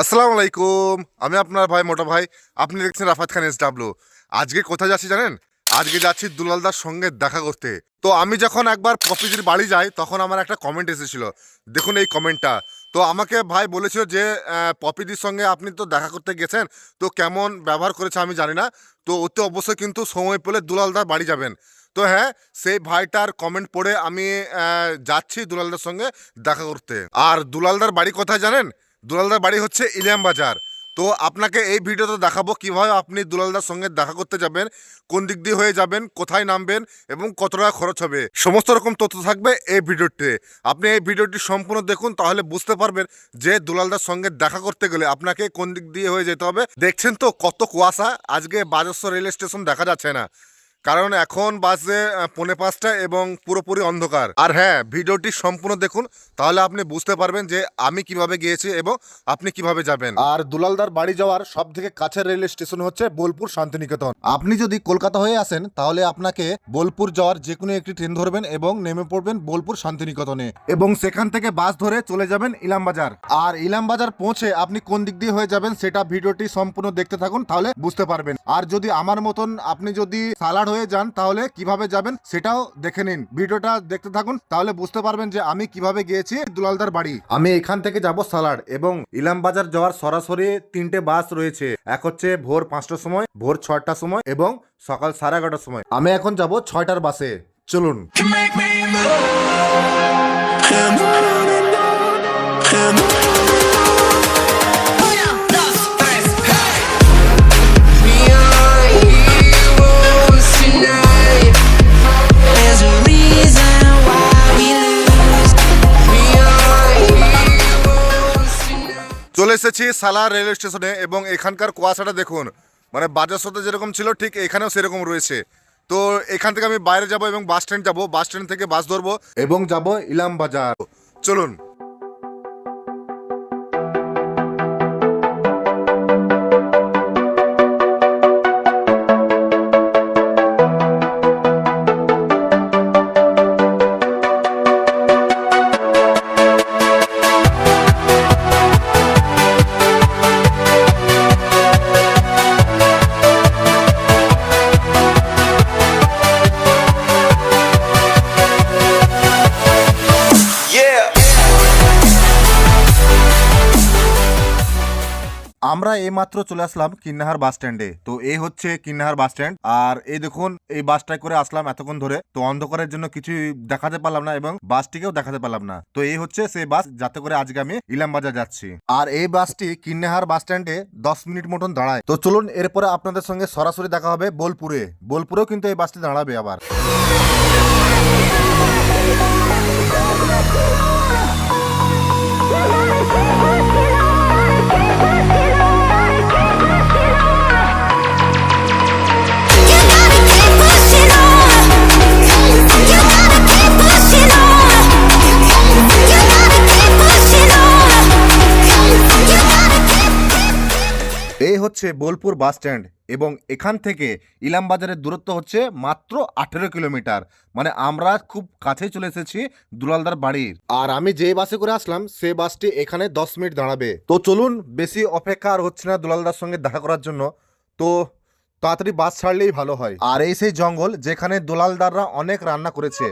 আসসালামু আলাইকুম। আমি আপনার ভাই মোটা ভাই। আপনি দেখছেন রাফাত খান এস ডাব্লু আজকে কোথায় যাচ্ছি জানেন? আজকে যাচ্ছি দুলালদার সঙ্গে দেখা করতে। তো আমি যখন একবার পপিদির বাড়ি যাই, তখন আমার একটা কমেন্ট এসেছিল। দেখুন এই কমেন্টটা তো আমাকে ভাই বলেছিল যে পপিদির সঙ্গে আপনি তো দেখা করতে গেছেন, তো কেমন ব্যবহার করেছে আমি জানি না। তো ওতে অবশ্যই কিন্তু সময় পেলে দুলালদার বাড়ি যাবেন। তো হ্যাঁ সেই ভাইটার কমেন্ট পড়ে আমি যাচ্ছি দুলালদার সঙ্গে দেখা করতে। আর দুলালদার বাড়ি কোথায় জানেন? দুলালদার বাড়ি হচ্ছে ইলিয়াম বাজার। তো আপনাকে এই ভিডিওতে দেখাবো কীভাবে আপনি দুলালদার সঙ্গে দেখা করতে যাবেন, কোন দিক দিয়ে হয়ে যাবেন, কোথায় নামবেন এবং কত টাকা খরচ হবে। সমস্ত রকম তথ্য থাকবে এই ভিডিওতে। আপনি এই ভিডিওটি সম্পূর্ণ দেখুন, তাহলে বুঝতে পারবেন যে দুলালদার সঙ্গে দেখা করতে গেলে আপনাকে কোন দিক দিয়ে হয়ে যেতে হবে। দেখছেন তো কত কুয়াশা? আজকে বাজস্ব রেল স্টেশন দেখা যাচ্ছে না। কারণ এখন বাজে পৌনে পাঁচটা এবং পুরোপুরি অন্ধকার। আর হ্যাঁ ভিডিওটি সম্পূর্ণ দেখুন, তাহলে আপনি বুঝতে পারবেন যে আমি কীভাবে গিয়েছি এবং আপনি কীভাবে যাবেন। আর দুলালদার বাড়ি যাওয়ার সব থেকে কাছের রেল স্টেশন হচ্ছে বোলপুর শান্তিনিকেতন। আপনি যদি কলকাতা হয়ে আসেন, তাহলে আপনাকে বোলপুর যাওয়ার যে কোনো একটি ট্রেন ধরবেন এবং নেমে পড়বেন বোলপুর শান্তিনিকেতনে। এবং সেখান থেকে বাস ধরে চলে যাবেন ইলামবাজার। আর ইলামবাজার পৌঁছে আপনি কোন দিক দিয়ে হয়ে যাবেন, সেটা ভিডিওটি সম্পূর্ণ দেখতে থাকুন, তাহলে বুঝতে পারবেন। আর যদি আমার মতন আপনি যদি সালাড হয়ে যান তাহলে কীভাবে যাবেন সেটাও দেখে নিন। ভিডিওটা দেখতে থাকুন তাহলে বুঝতে পারবেন যে আমি কীভাবে গিয়েছি দুলালদার বাড়ি। আমি এখান থেকে যাব সালাড এবং ইলামবাজার যাওয়ার সরাসরি তিনটে বাস রয়েছে। এক হচ্ছে ভোর পাঁচটার সময় ভোর ছয়টার সময় এবং সকাল সাড়ে এগারোটার সময়। আমি এখন যাব ছয়টার বাসে। চলুন। You make এসেছি সালা রেলওয়ে স্টেশনে এবং এখানকার কুয়াশাটা দেখুন। মানে বাজার সাথে যেরকম ছিল, ঠিক এখানেও সেরকম রয়েছে। তো এখান থেকে আমি বাইরে যাব এবং বাস স্ট্যান্ড যাব, বাস স্ট্যান্ড থেকে বাস ধরবো এবং যাব ইলাম বাজার। চলুন। এইমাত্র চলে আসলাম কিন্নাহার বাস স্ট্যান্ডে। তো এই হচ্ছে কিন্নাহার বাস স্ট্যান্ড। আর এই দেখুন, এই বাসটায় করে আসলাম এতক্ষণ ধরে। তো অন্ধকারের জন্য কিছুই দেখাতে পারলাম না এবং বাসটিকেও দেখাতে পারলাম না। তো এই হচ্ছে সেই বাস, যাতে করে আজকে আমি ইলাম বাজার যাচ্ছি। আর এই বাসটি কিন্নাহার বাস স্ট্যান্ডে দশ মিনিট মতন দাঁড়ায়। তো চলুন, এরপরে আপনাদের সঙ্গে সরাসরি দেখা হবে বোলপুরে। বোলপুরেও কিন্তু এই বাসটি দাঁড়াবে আবার। হচ্ছে বোলপুর বাস স্ট্যান্ড এবং এখান থেকে ইলামবাজারের দূরত্ব হচ্ছে মাত্র আঠেরো কিলোমিটার। মানে আমরা খুব কাছে চলে এসেছি দুলালদার বাড়ির। আর আমি যে বাসে করে আসলাম, সে বাসটি এখানে দশ মিনিট দাঁড়াবে। তো চলুন, বেশি অপেক্ষা আর হচ্ছে না দুলালদার সঙ্গে দেখা করার জন্য। তো তাড়াতাড়ি বাস ছাড়লেই ভালো হয়। আর এই সেই জঙ্গল যেখানে দুলালদাররা অনেক রান্না করেছে।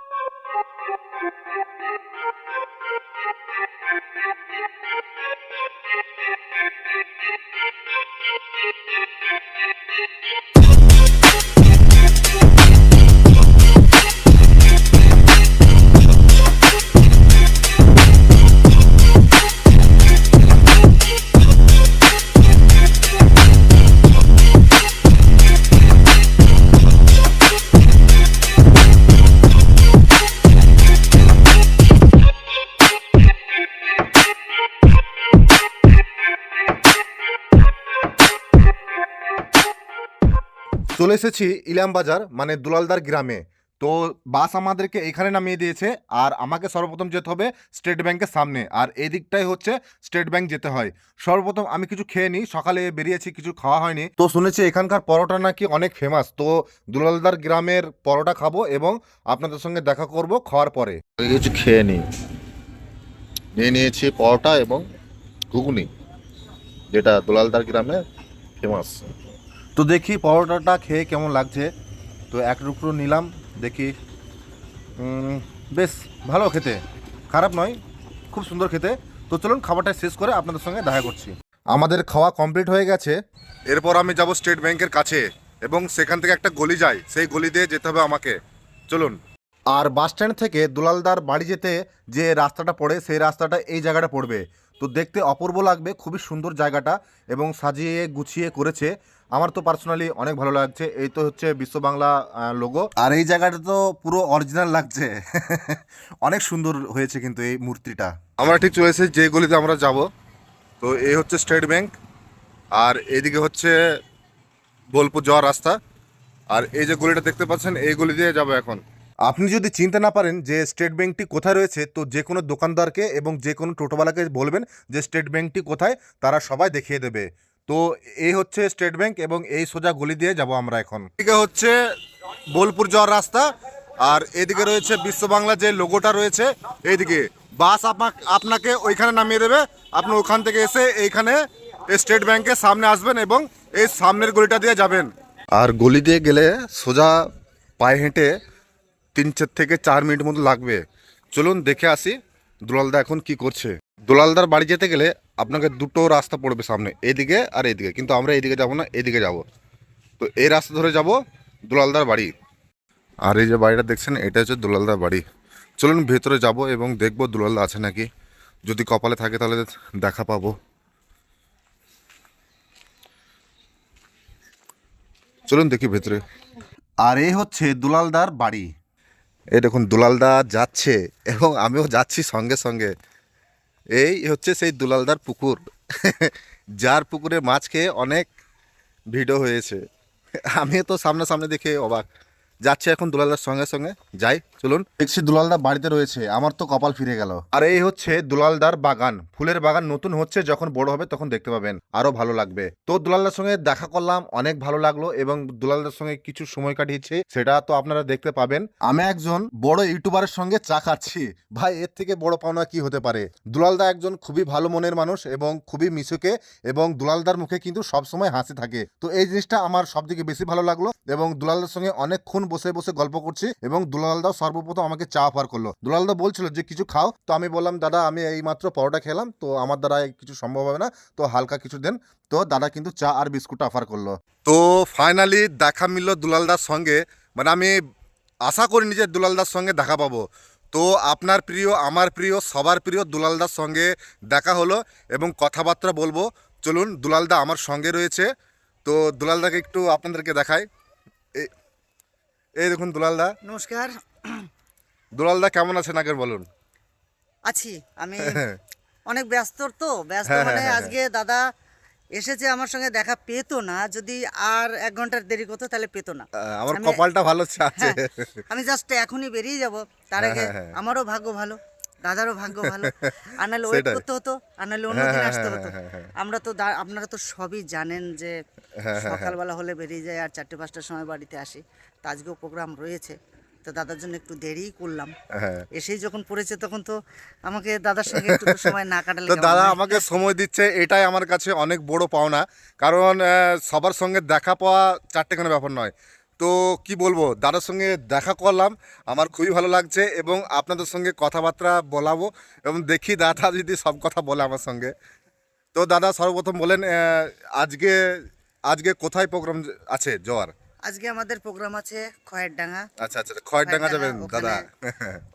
চলে এসেছি ইলাম বাজার মানে দুলালদার গ্রামে। তো বাস আমাদেরকে এখানে নামিয়ে দিয়েছে আর আমাকে সর্বপ্রথম যেতে হবে স্টেট ব্যাংকের সামনে। আর এই দিকটাই হচ্ছে স্টেট ব্যাংক যেতে হয়। সর্বপ্রথম আমি কিছু খেয়ে নিই, সকালে বেরিয়েছি, কিছু খাওয়া হয়নি। তো শুনেছি এখানকার পরোটা নাকি অনেক ফেমাস তো দুলালদার গ্রামের পরোটা খাব এবং আপনাদের সঙ্গে দেখা করব খাওয়ার পরে। কিছু খেয়ে নিই। নিয়ে নিয়েছি পরোটা এবং ঘুগনি, যেটা দুলালদার গ্রামে ফেমাস তো দেখি পরোটাটা খেয়ে কেমন লাগছে। তো এক টুকরো নিলাম, দেখি বেশ, ভালো খেতে। খারাপ নয়, খুব সুন্দর খেতে। তো চলুন খাবারটা শেষ করে আপনাদের সঙ্গে দেখা করছি। আমাদের খাওয়া কমপ্লিট হয়ে গেছে। এরপর আমি যাব স্টেট ব্যাংকের কাছে এবং সেখান থেকে একটা গলি যায় সেই গলি দিয়ে যেতে হবে আমাকে। চলুন। আর বাস স্ট্যান্ড থেকে দুলালদার বাড়ি যেতে যে রাস্তাটা পড়ে, সেই রাস্তাটা এই জায়গাটা পড়বে। তো দেখতে অপূর্ব লাগবে, খুবই সুন্দর জায়গাটা এবং সাজিয়ে গুছিয়ে করেছে। আমার তো পার্সোনালি অনেক ভালো লাগছে। এই তো হচ্ছে বিশ্ব বাংলা লোগো আর এই জায়গাটা তো পুরো অরিজিনাল লাগছে। অনেক সুন্দর হয়েছে কিন্তু এই মূর্তিটা। আমরা ঠিক চলে এসেছি যে গলিতে আমরা যাব। তো এই হচ্ছে স্টেট ব্যাংক আর এদিকে হচ্ছে বোলপুর যাওয়ার রাস্তা। আর এই যে গলিটা দেখতে পাচ্ছেন এই গলি দিয়ে যাব এখন। আপনি যদি চিনতে না পারেন যে স্টেট ব্যাংকটি কোথায় রয়েছে তো যে কোনো দোকানদারকে এবং যে কোনো টোটোওয়ালাকে বলবেন যে স্টেট ব্যাংকটি কোথায় তারা সবাই দেখিয়ে দেবে। তো এই হচ্ছে স্টেট ব্যাংক এবং এই সোজা গলি দিয়ে যাব আমরা এখন। এদিকে হচ্ছে বোলপুর যাওয়ার রাস্তা, আর এদিকে রয়েছে বিশ্ব বাংলা যে লোগোটা রয়েছে, এইদিকে। বাস আপনা- আপনাকে ওইখানে নামিয়ে দেবে। আপনি ওখান থেকে এসে এইখানে স্টেট ব্যাংকের সামনে আসবেন এবং এই সামনের গলিটা দিয়ে যাবেন। আর গলি দিয়ে গেলে সোজা পায়ে হেঁটে তিন চার থেকে চার মিনিট মতো লাগবে। চলুন দেখে আসি দুলালদা এখন কি করছে। দুলালদার বাড়ি যেতে গেলে আপনাকে দুটো রাস্তা পড়বে সামনে, এদিকে আর এদিকে। কিন্তু আমরা এদিকে যাব না, এদিকে যাব। তো এই রাস্তা ধরে যাব দুলালদার বাড়ি। আর এই যে বাড়িটা দেখছেন, এটা হচ্ছে দোলালদার বাড়ি। চলুন ভেতরে যাব এবং দেখব দুলালদা আছে নাকি। যদি কপালে থাকে তাহলে দেখা পাবো। চলুন দেখি ভেতরে। আর এই হচ্ছে দুলালদার বাড়ি। এই দেখুন, দুলালদা যাচ্ছে এবং আমিও যাচ্ছি সঙ্গে সঙ্গে। এই হচ্ছে সেই দুলালদার পুকুর। যার পুকুরে মাছ খেয়ে অনেক ভিডিও হয়েছে। আমি তো সামনাসামনি দেখে অবাক। যাচ্ছে এখন দুলালদার সঙ্গে সঙ্গে। যাই চলুন। দেখছি দুলালদা বাড়িতে রয়েছে আমার তো কপাল ফিরে গেল। আর এই হচ্ছে দুলালদার বাগান। ফুলের বাগান নতুন হচ্ছে যখন বড় হবে তখন দেখতে পাবেন আরও ভালো লাগবে। তো দুলালদার সঙ্গে দেখা করলাম অনেক ভালো লাগল এবং দুলালদার সঙ্গে কিছু সময় কাটিয়েছে সেটা তো আপনারা দেখতে পাবেন। আমি একজন বড় ইউটিউবারের সঙ্গে চা খাচ্ছি। ভাই এর থেকে বড় পাওনা কি হতে পারে? দুলালদা একজন খুবই ভালো মনের মানুষ এবং খুবই মিশুকে এবং দুলালদার মুখে কিন্তু সবসময় হাসি থাকে। তো এই জিনিসটা আমার সব থেকে বেশি ভালো লাগল এবং দুলালদার সঙ্গে অনেকক্ষণ বসে বসে গল্প করছি এবং দুলালদাও সর্বপ্রথম আমাকে চা অফার করল। দুলালদা বলছিল যে কিছু খাও? তো আমি বললাম দাদা আমি এই মাত্র পরোটা খেলাম তো আমার দ্বারা কিছু সম্ভব হবে না তো হালকা কিছু দেন। তো দাদা কিন্তু চা আর বিস্কুট অফার করল। তো ফাইনালি দেখা মিলল দুলালদার সঙ্গে। মানে আমি আশা করিনি যে দুলালদার সঙ্গে দেখা পাবো। তো আপনার প্রিয় আমার প্রিয় সবার প্রিয় দুলালদার সঙ্গে দেখা হলো এবং কথাবার্তা বলব। চলুন দুলালদা আমার সঙ্গে রয়েছে। তো দুলালদাকে একটু আপনাদেরকে দেখাই। এই- এই দেখুন দুলালদা। নমস্কার। দুলালদা কেমন আছেন আগের বলুন? আছি। আমি অনেক ব্যস্ত তো। ব্যস্ত হ্যাঁ, মানে হ্যাঁ, হ্যাঁ, আজকে দাদা এসেছে আমার সঙ্গে দেখা পেতো না। যদি আর এক ঘণ্টার দেরি করতো তাহলে পেতো না। আমার কপালটা ভালো আছে। হ্যাঁ, আমি জাস্ট এখনই বেরিয়ে যাব। তার আগে হ্যাঁ, হ্যাঁ। আমারও ভাগ্য ভালো দাদারও ভাগ্য ভালো। আর নাহলে ওয়েট। করতে হতো আর নাহলে অন্য হ্যাঁ, দিন হ্যাঁ, আসতে হ্যাঁ, হতো। হ্যাঁ, হ্যাঁ। আমরা তো আপনারা তো সবই জানেন যে হ্যাঁ, সকালবেলা হলে বেরিয়ে যায় আর চারটে পাঁচটার সময় বাড়িতে আসি। তো আজকেও প্রোগ্রাম রয়েছে। তো দাদার জন্য একটু দেরিই করলাম। হ্যাঁ। এসেই যখন পড়েছে তখন তো আমাকে দাদার সঙ্গে একটু সময় না কাটালে তো দাদা আমাকে সময় দিচ্ছে এটাই আমার কাছে অনেক বড় পাওনা। কারণ সবার সঙ্গে দেখা পাওয়া চারটে কোনো ব্যাপার নয়। তো কি বলব দাদার সঙ্গে দেখা করলাম আমার খুবই ভালো লাগছে এবং আপনাদের সঙ্গে কথাবার্তা বলাবো এবং দেখি দাদা যদি সব কথা বলে আমার সঙ্গে। তো দাদা সর্বপ্রথম বলেন আজকে আজকে কোথায় প্রোগ্রাম আছে জোয়ার? আজকে আমাদের প্রোগ্রাম আছে খয়ের ডাঙ্গা আচ্ছা আচ্ছা খয়েরডাঙ্গা যাবেন দাদা।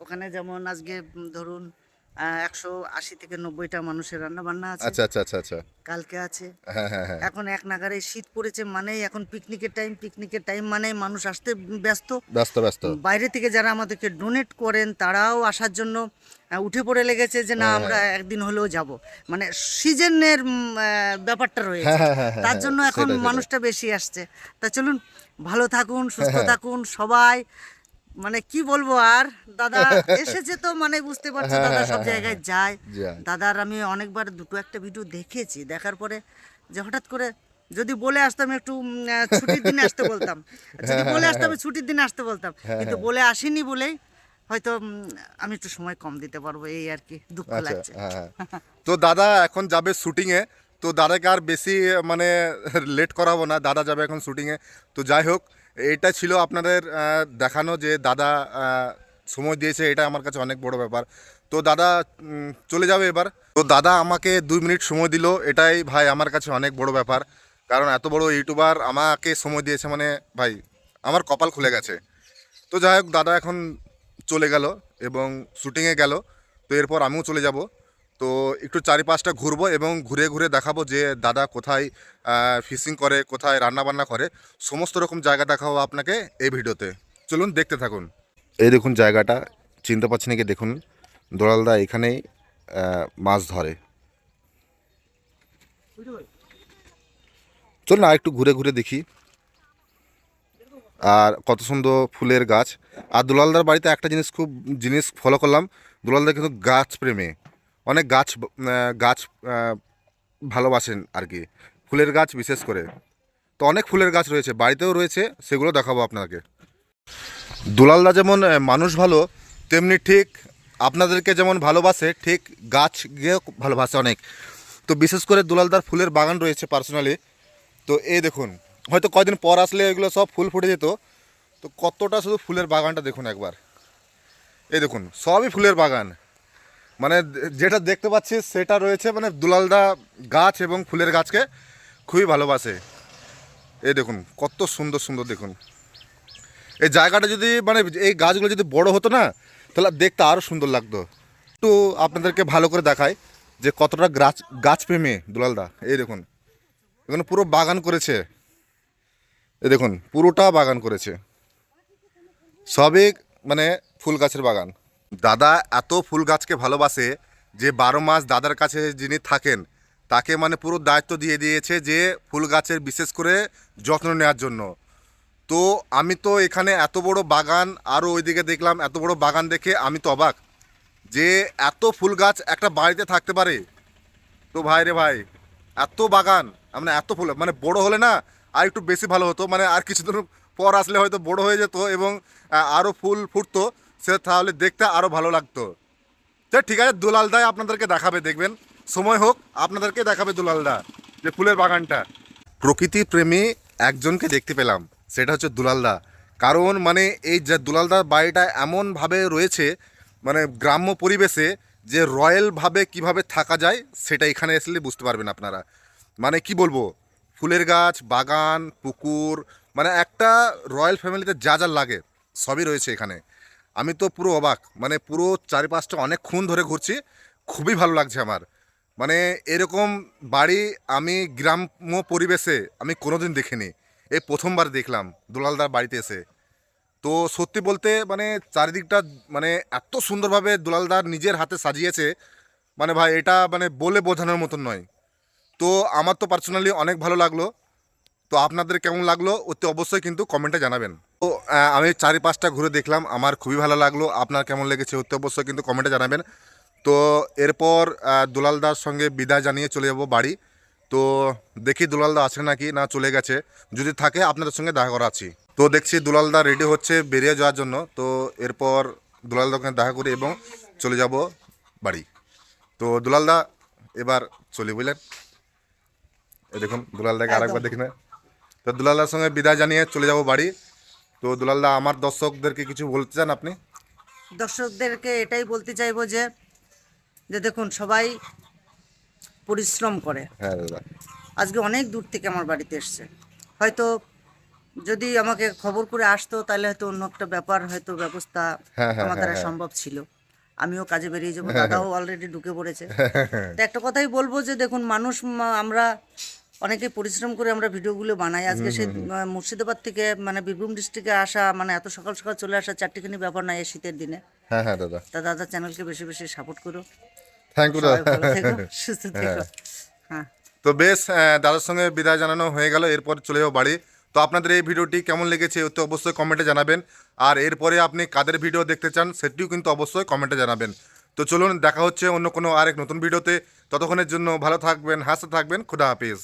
ওখানে যেমন আজকে ধরুন একশো আশি থেকে নব্বইটা মানুষের রান্না বান্না আছে। আচ্ছা আচ্ছা আচ্ছা আচ্ছা। কালকে আছে। হ্যাঁ হ্যাঁ হ্যাঁ। এখন এক নাগারে শীত পড়েছে মানেই এখন পিকনিকের টাইম পিকনিকের টাইম মানে মানুষ আসতে ব্যস্ত। ব্যস্ত ব্যস্ত। বাইরে থেকে যারা আমাদেরকে ডোনেট করেন তারাও আসার জন্য উঠে পড়ে লেগেছে যে না আমরা একদিন হলেও যাব। মানে সিজনের ব্যাপারটা রয়েছে। তার জন্য এখন। মানুষটা বেশি আসছে। তা চলুন ভালো থাকুন সুস্থ থাকুন সবাই। মানে কি বলব আর? দাদা এসেছে তো মানে বুঝতে পারছ দাদা সব জায়গায় যায়। দাদার আমি অনেকবার দুটো একটা ভিডিও দেখেছি। দেখার পরে যে হঠাৎ করে যদি বলে আসতাম একটু ছুটির দিনে আসতে বলতাম। যদি বলে আসতাম ছুটির দিনে আসতে বলতাম। কিন্তু বলে আসিনি বলেই হয়তো আমি একটু সময় কম দিতে পারব এই আর কি দুঃখ আচ্ছা লাগছে। হ্যাঁ হ্যাঁ। তো দাদা এখন যাবে শুটিংয়ে তো দাদাকে আর বেশি মানে লেট করাবো না, দাদা যাবে এখন শুটিংয়ে তো যাই হোক, এটা ছিল আপনাদের দেখানো যে দাদা সময় দিয়েছে, এটা আমার কাছে অনেক বড় ব্যাপার। তো দাদা চলে যাবে এবার। তো দাদা আমাকে দুই মিনিট সময় দিল, এটাই ভাই আমার কাছে অনেক বড় ব্যাপার। কারণ এত বড় ইউটিউবার আমাকে সময় দিয়েছে মানে ভাই, আমার কপাল খুলে গেছে। তো যাই হোক, দাদা এখন চলে গেল এবং শুটিংয়ে গেল। তো এরপর আমিও চলে যাব। তো একটু চারিপাশটা ঘুরবো এবং ঘুরে ঘুরে দেখাবো যে দাদা কোথায় ফিশিং করে, কোথায় রান্না বান্না করে। সমস্ত রকম জায়গা দেখাবো আপনাকে এই ভিডিওতে। চলুন দেখতে থাকুন। এই দেখুন জায়গাটা, চিনতে পারছি নাকি দেখুন? দোলালদা এখানেই মাছ ধরে। চলুন আর একটু ঘুরে ঘুরে দেখি। আর কত সুন্দর ফুলের গাছ। আর দুলালদার বাড়িতে একটা জিনিস খুব, জিনিস ফলো করলাম। দুলালদা কিন্তু গাছ প্রেমে। অনেক গাছ গাছ ভালোবাসেন আর কি। ফুলের গাছ বিশেষ করে। তো অনেক ফুলের গাছ রয়েছে, বাড়িতেও রয়েছে, সেগুলো দেখাবো আপনাকে। দুলালদা যেমন মানুষ ভালো, তেমনি ঠিক আপনাদেরকে যেমন ভালোবাসে, ঠিক গাছ গিয়েও ভালোবাসে অনেক। তো বিশেষ করে দুলালদার ফুলের বাগান রয়েছে পার্সোনালি। তো এই দেখুন, হয়তো কয়দিন পর আসলে এগুলো সব ফুল ফুটে যেত। তো কতটা শুধু ফুলের বাগানটা দেখুন একবার। এই দেখুন, সবই ফুলের বাগান। মানে যেটা দেখতে পাচ্ছি, সেটা রয়েছে মানে দুলালদা গাছ এবং ফুলের গাছকে খুবই ভালোবাসে। এই দেখুন, কত সুন্দর সুন্দর দেখুন। এই জায়গাটা যদি মানে এই গাছগুলো যদি বড় হতো না, তাহলে দেখতে আরও সুন্দর লাগতো। একটু আপনাদেরকে ভালো করে দেখায় যে কতটা গাছ, গাছপ্রেমী দুলালদা। এই দেখুন, এখানে পুরো বাগান করেছে। এই দেখুন, পুরোটা বাগান করেছে। সবই মানে ফুল গাছের বাগান। দাদা এত ফুল গাছকে ভালোবাসে যে বারো মাস দাদার কাছে যিনি থাকেন, তাকে মানে পুরো দায়িত্ব দিয়ে দিয়েছে যে ফুল গাছের বিশেষ করে যত্ন নেওয়ার জন্য। তো আমি তো এখানে এত বড় বাগান আরও ওইদিকে দেখলাম, এত বড় বাগান দেখে আমি তো অবাক যে এত ফুল গাছ একটা বাড়িতে থাকতে পারে। তো ভাই রে ভাই, এত বাগান মানে এত ফুল মানে বড় হলে না আর একটু বেশি ভালো হতো মানে আর কিছুদিন পর আসলে হয়তো বড় হয়ে যেত এবং আরও ফুল ফুটতো। সে তাহলে দেখতে আরও ভালো লাগতো। তো ঠিক আছে, দুলালদাই আপনাদেরকে দেখাবে, দেখবেন। সময় হোক, আপনাদেরকে দেখাবে দুলালদা, যে ফুলের বাগানটা। প্রকৃতি প্রেমী একজনকে দেখতে পেলাম, সেটা হচ্ছে দুলালদা। কারণ মানে এই যে দুলালদার বাড়িটা এমনভাবে রয়েছে মানে গ্রাম্য পরিবেশে, যে রয়্যালভাবে কীভাবে থাকা যায়, সেটা এখানে আসলে বুঝতে পারবেন আপনারা। মানে কি বলব, ফুলের গাছ, বাগান, পুকুর মানে একটা রয়্যাল ফ্যামিলিতে যা যা লাগে, সবই রয়েছে এখানে। আমি তো পুরো অবাক। মানে পুরো চারিপাশটা অনেকক্ষণ ধরে ঘুরছি। খুবই ভালো লাগছে আমার। মানে এরকম বাড়ি আমি গ্রাম্য পরিবেশে আমি কোনোদিন দেখিনি। এই প্রথমবার দেখলাম দুলালদার বাড়িতে এসে। তো সত্যি বলতে মানে চারিদিকটা মানে এত সুন্দরভাবে দুলালদার নিজের হাতে সাজিয়েছে মানে ভাই এটা মানে বলে বোঝানোর মতন নয়। তো আমার তো পার্সোনালি অনেক ভালো লাগল। তো আপনাদের কেমন লাগল অতি অবশ্যই কিন্তু কমেন্টে জানাবেন। তো আমি চারিপাশটা ঘুরে দেখলাম আমার খুবই ভালো লাগল আপনার কেমন লেগেছে অতি অবশ্যই কিন্তু কমেন্টে জানাবেন। তো এরপর দুলালদার সঙ্গে বিদায় জানিয়ে চলে যাব বাড়ি। তো দেখি দুলালদা আছে নাকি না চলে গেছে। যদি থাকে আপনাদের সঙ্গে দেখা করা আছি। তো দেখছি দুলালদা রেডি হচ্ছে বেরিয়ে যাওয়ার জন্য। তো এরপর দুলালদার ওখানে দেখা করি এবং চলে যাব বাড়ি। তো দুলালদা এবার চলি বুঝলেন? দেখুন দুলালদাকে আরেকবার দেখি না। তো দুলালদার সঙ্গে বিদায় জানিয়ে চলে যাব বাড়ি। তো দুলালদা আমার দর্শকদেরকে কিছু বলতে চান আপনি? দর্শকদেরকে এটাই বলতে চাইব যে যে দেখুন সবাই পরিশ্রম করে। হ্যাঁ দাদা। আজকে অনেক দূর থেকে আমার বাড়িতে এসছে। হয়তো যদি আমাকে খবর করে আসতো তাহলে হয়তো অন্য একটা ব্যাপার হয়তো ব্যবস্থা হ্যাঁ, হ্যাঁ, আমার দ্বারা সম্ভব ছিল। আমিও কাজে বেরিয়ে যাব দাদাও অলরেডি ঢুকে পড়েছে। তো একটা কথাই বলব যে দেখুন মানুষ আমরা অনেকে পরিশ্রম করে আমরা ভিডিওগুলো বানাই। আজকে সেই মুর্শিদাবাদ থেকে মানে বীরভূম ডিস্ট্রিক্টে আসা মানে এত সকাল সকাল চলে আসা চারটিখানি ব্যাপার নাই এই শীতের দিনে। হ্যাঁ হ্যাঁ দাদা। তা দাদা চ্যানেলকে বেশি বেশি সাপোর্ট করো। থ্যাংক ইউ দাদা। সুস্থ থেকো। হ্যাঁ। তো বেশ দাদার সঙ্গে বিদায় জানানো হয়ে গেল এরপর চলে যাব বাড়ি। তো আপনাদের এই ভিডিওটি কেমন লেগেছে তো অবশ্যই কমেন্টে জানাবেন। আর এরপরে আপনি কাদের ভিডিও দেখতে চান সেটিও কিন্তু অবশ্যই কমেন্টে জানাবেন। তো চলুন দেখা হচ্ছে অন্য কোনো আরেক নতুন ভিডিওতে। ততক্ষণের জন্য ভালো থাকবেন হাসতে থাকবেন খুদা হাফিজ।